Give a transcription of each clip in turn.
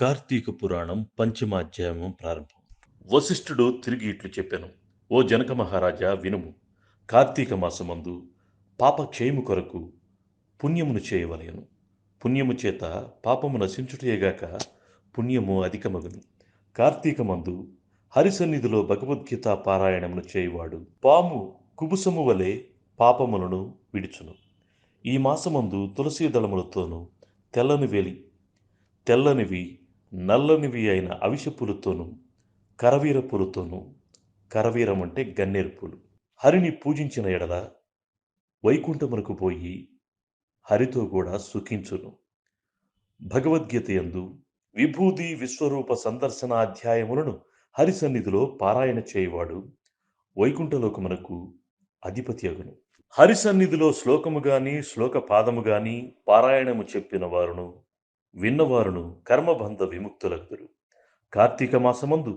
కార్తీక పురాణం పంచమాధ్యాయం ప్రారంభం. వశిష్ఠుడు తిరిగి ఇట్లు చెప్పాను ఓ జనక మహారాజా వినుము. కార్తీక మాసమందు పాపక్షయము కొరకు పుణ్యమును చేయవలయను పుణ్యము చేత పాపము నశించుటయేగాక పుణ్యము అధికమగును. కార్తీకమందు హరిసన్నిధిలో భగవద్గీత పారాయణమును చేయువాడు పాము కుబుసము వలె పాపములను విడుచును. ఈ మాసమందు తులసీ దళములతోనూ తెల్లని వెలి తెల్లనివి నల్లనివి అయిన అవిషపులతోనూ కరవీర పూలతోనూ కరవీరం అంటే గన్నేరు పూలు. హరిని పూజించిన ఎడల వైకుంఠమునకు పోయి హరితో కూడా సుఖించును. భగవద్గీత యందు విభూది విశ్వరూప సందర్శన అధ్యాయములను హరి సన్నిధిలో పారాయణ చేయవాడు వైకుంఠలోకమునకు అధిపతి అగును. హరి సన్నిధిలో శ్లోకము గాని శ్లోక పాదము గాని పారాయణము చెప్పిన వారును విన్నవారును కర్మబంధ విముక్తులగుదురు కార్తీక మాసమందు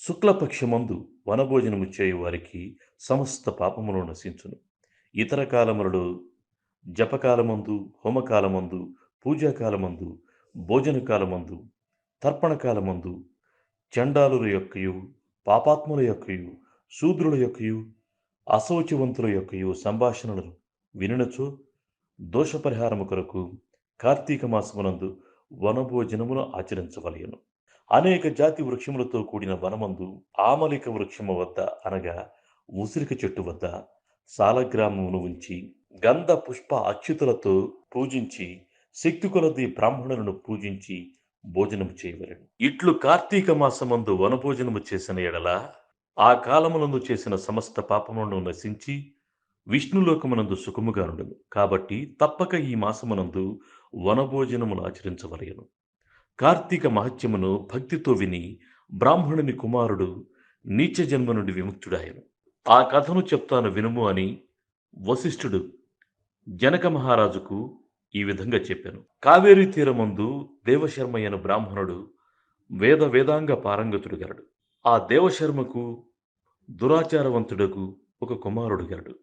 శుక్లపక్షమందు వనభోజనము చేయువారికి సమస్త పాపములు నశించును. ఇతర కాలములలో జపకాలమందు హోమకాలమందు పూజాకాలమందు భోజనకాలమందు తర్పణకాలమందు చండాలుల యొక్కయు పాపాత్ముల యొక్కయు శూద్రుల యొక్కయు అశౌచివంతుల యొక్కయు సంభాషణలను వినచో దోషపరిహారము కొరకు కార్తీక మాసమునందు వనభోజనమును ఆచరించవలయను అనేక జాతి వృక్షములతో కూడిన వనమందు ఆమలిక వృక్షము వద్ద అనగా ఉసిరిక చెట్టు వద్ద సాలగ్రామమును ఉంచి గంధ పుష్ప అచ్యుతులతో పూజించి శక్తి కొలది బ్రాహ్మణులను పూజించి భోజనము చేయవలను. ఇట్లు కార్తీక మాసమందు వనభోజనము చేసిన ఎడల ఆ కాలములందు చేసిన సమస్త పాపములను నశించి విష్ణులోకమునందు సుఖముగానుండును. కాబట్టి తప్పక ఈ మాసమునందు వనభోజనమును ఆచరించవలయను కార్తీక మహత్యమును భక్తితో విని బ్రాహ్మణుని కుమారుడు నీచ జన్మ నుండి విముక్తుడాయను ఆ కథను చెప్తాను వినుము అని వశిష్ఠుడు జనక మహారాజుకు ఈ విధంగా చెప్పాను. కావేరీ తీరమందు దేవశర్మయ్యన బ్రాహ్మణుడు వేద వేదాంగ పారంగతుడు గలడు. ఆ దేవశర్మకు దురాచారవంతుడకు ఒక కుమారుడు గలడు.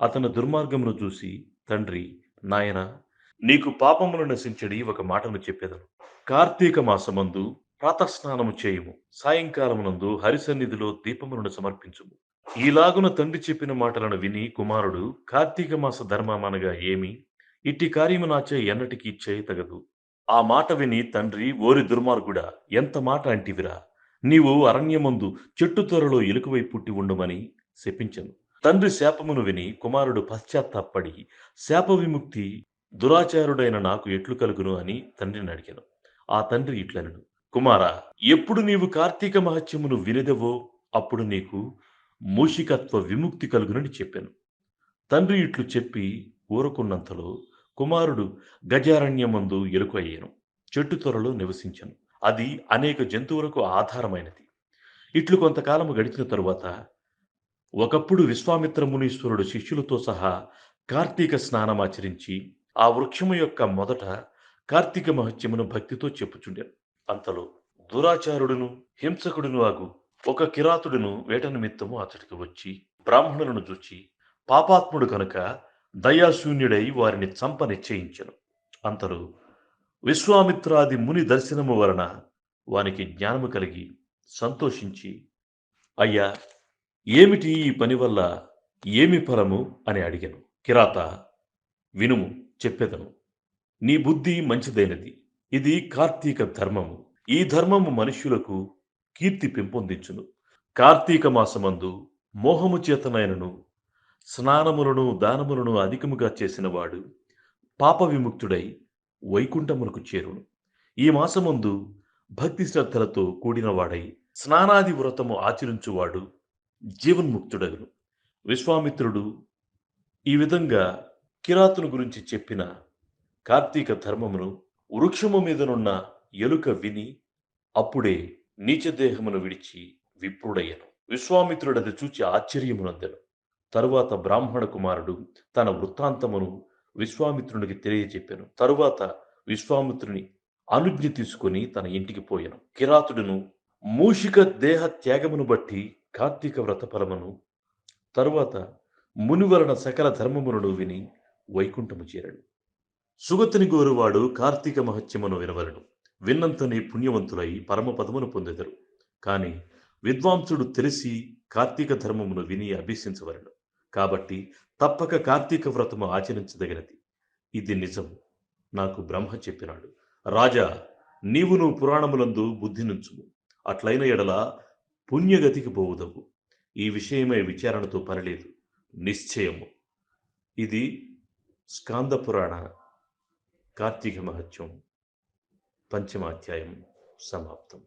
అతని దుర్మార్గమును చూసి తండ్రి నాయన నీకు పాపమును నశించడి ఒక మాటను చెప్పేదను. కార్తీక మాసమందు ప్రాతస్నానము చేయుము. సాయంకాలమునందు హరిసన్నిధిలో దీపములను సమర్పించుము. ఈలాగున తండ్రి చెప్పిన మాటలను విని కుమారుడు కార్తీక మాస ధర్మమనగా ఏమి? ఇట్టి కార్యము నాచే ఎన్నటికీ చేయతగదు. ఆ మాట విని తండ్రి ఓరి దుర్మార్గుడా ఎంత మాట అంటివిరా? నీవు అరణ్యమందు చెట్టు త్వరలో ఎలుకవై పుట్టి ఉండమని శపించను. తండ్రి శాపమును విని కుమారుడు పశ్చాత్తాపడి శాప విముక్తి దురాచారుడైన నాకు ఎట్లు కలుగును అని తండ్రిని అడిగాను. ఆ తండ్రి ఇట్లనను కుమారా ఎప్పుడు నీవు కార్తీక మహత్యమును వినదవో అప్పుడు నీకు మూషికత్వ విముక్తి కలుగునని చెప్పాను. తండ్రి ఇట్లు చెప్పి ఊరుకున్నంతలో కుమారుడు గజారణ్యమందు ఎలుక అయ్యాను. చెట్టు త్వరలో నివసించాను. అది అనేక జంతువులకు ఆధారమైనది. ఇట్లు కొంతకాలము గడిచిన తరువాత ఒకప్పుడు విశ్వామిత్ర మునీశ్వరుడు శిష్యులతో సహా కార్తీక స్నానమాచరించి ఆ వృక్షము యొక్క మొదట కార్తీక మహత్యమును భక్తితో చెప్పుచుండెను. అంతలో దురాచారుడును హింసకుడును ఆగు ఒక కిరాతుడును వేట నిమిత్తము అతడికి వచ్చి బ్రాహ్మణులను చూచి పాపాత్ముడు కనుక దయాశూన్యుడై వారిని చంప నిశ్చయించెను. అంతలో విశ్వామిత్రాది ముని దర్శనము వలన వానికి జ్ఞానము కలిగి సంతోషించి అయ్యా ఏమిటి ఈ పని వల్ల ఏమి ఫలము అని అడిగాను. కిరాత వినుము చెప్పేదను. నీ బుద్ధి మంచిదైనది. ఇది కార్తీక ధర్మము. ఈ ధర్మము మనుష్యులకు కీర్తి పెంపొందించును. కార్తీక మాసమందు మోహము చేతనైనను స్నానములను దానములను అధికముగా చేసినవాడు పాప విముక్తుడై వైకుంఠమునకు చేరును. ఈ మాసమందు భక్తి శ్రద్ధలతో కూడినవాడై స్నానాది వ్రతము ఆచరించువాడు జీవన్ముక్తుడగును. విశ్వామిత్రుడు ఈ విధంగా కిరాతును గురించి చెప్పిన కార్తీక ధర్మమును వృక్షము మీదనున్న ఎలుక విని అప్పుడే నీచదేహమును విడిచి విప్రుడయ్యను. విశ్వామిత్రుడది చూచి ఆశ్చర్యమునందెను. తరువాత బ్రాహ్మణ కుమారుడు తన వృత్తాంతమును విశ్వామిత్రునికి తెలియజెప్పాను. తరువాత విశ్వామిత్రుని అనుజ్ఞ తీసుకుని తన ఇంటికి పోయాను. కిరాతుడును మూషిక దేహ త్యాగమును బట్టి కార్తీక వ్రత ఫలమును తరువాత ముని సకల ధర్మములను విని వైకుంఠము చేరడు. సుగతిని గోరువాడు కార్తీక మహత్యమును వినవలను. విన్నంతనే పుణ్యవంతులై పరమపదమును పొందెదరు. కానీ విద్వాంసుడు తెలిసి కార్తీక ధర్మమును విని అభ్యసించవలను. కాబట్టి తప్పక కార్తీక వ్రతము ఆచరించదగినది. ఇది నిజము. నాకు బ్రహ్మ చెప్పినాడు. రాజా నీవు నువ్వు పురాణములందు బుద్ధి నుంచుము. అట్లైన ఎడల పుణ్యగతికి పోవుదవు ఈ విషయమై విచారణతో పనిలేదు నిశ్చయము. ఇది స్కాంద పురాణ కార్తీక మహత్యం పంచమాధ్యాయం సమాప్తం.